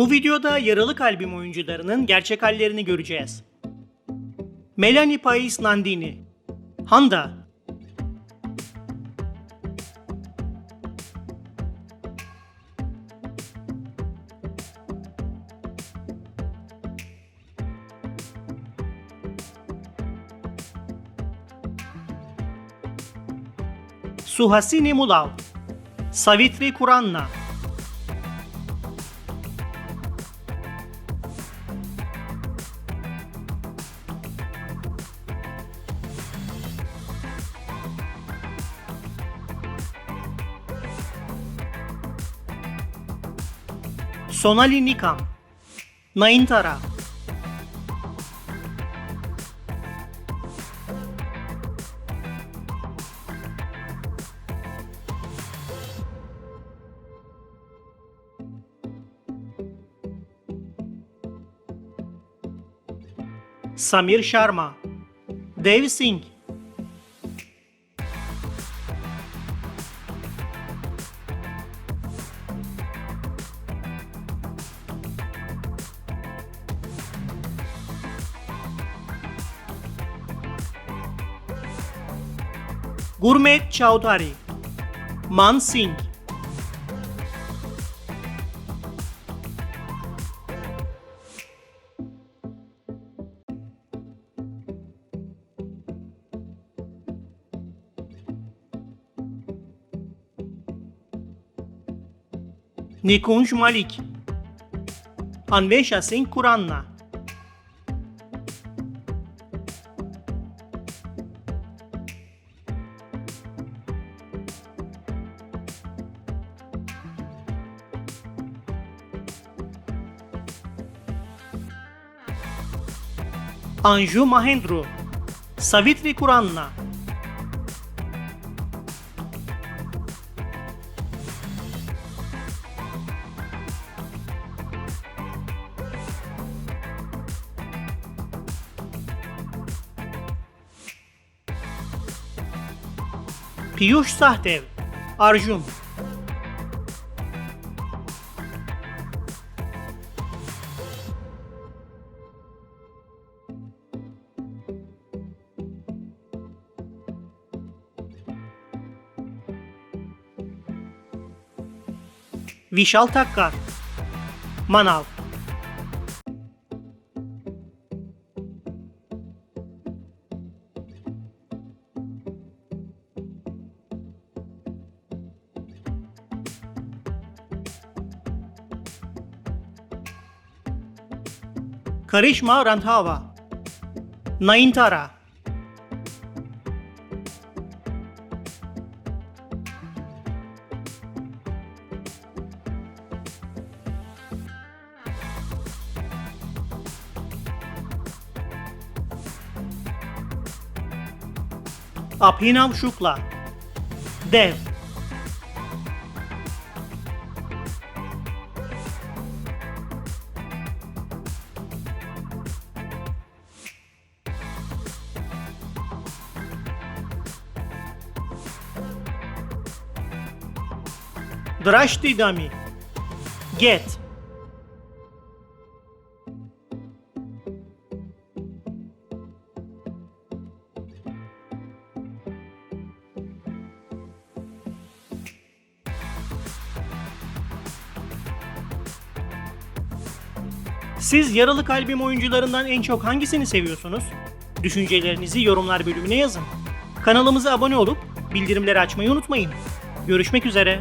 Bu videoda yaralı kalbim oyuncularının gerçek hallerini göreceğiz. Melanie Pais Nandini Handa Suhasini Mulav Savitri Kuranna Sonali Nikam Naintara Samir Sharma Dev Singh Gurmeet Chaudhary Man Singh. Nikunj Malik. Anvesha Singh Kuranna Anju Mahendru Savitri Kuranna. Piyush Sahtev Arjun Vishal Thakkar Manav. Karishma Randhawa Naintara Abhinav Shukla Dev. Drashti Dami. Get Siz yaralı kalbim oyuncularından en çok hangisini seviyorsunuz? Düşüncelerinizi yorumlar bölümüne yazın. Kanalımıza abone olup bildirimleri açmayı unutmayın. Görüşmek üzere.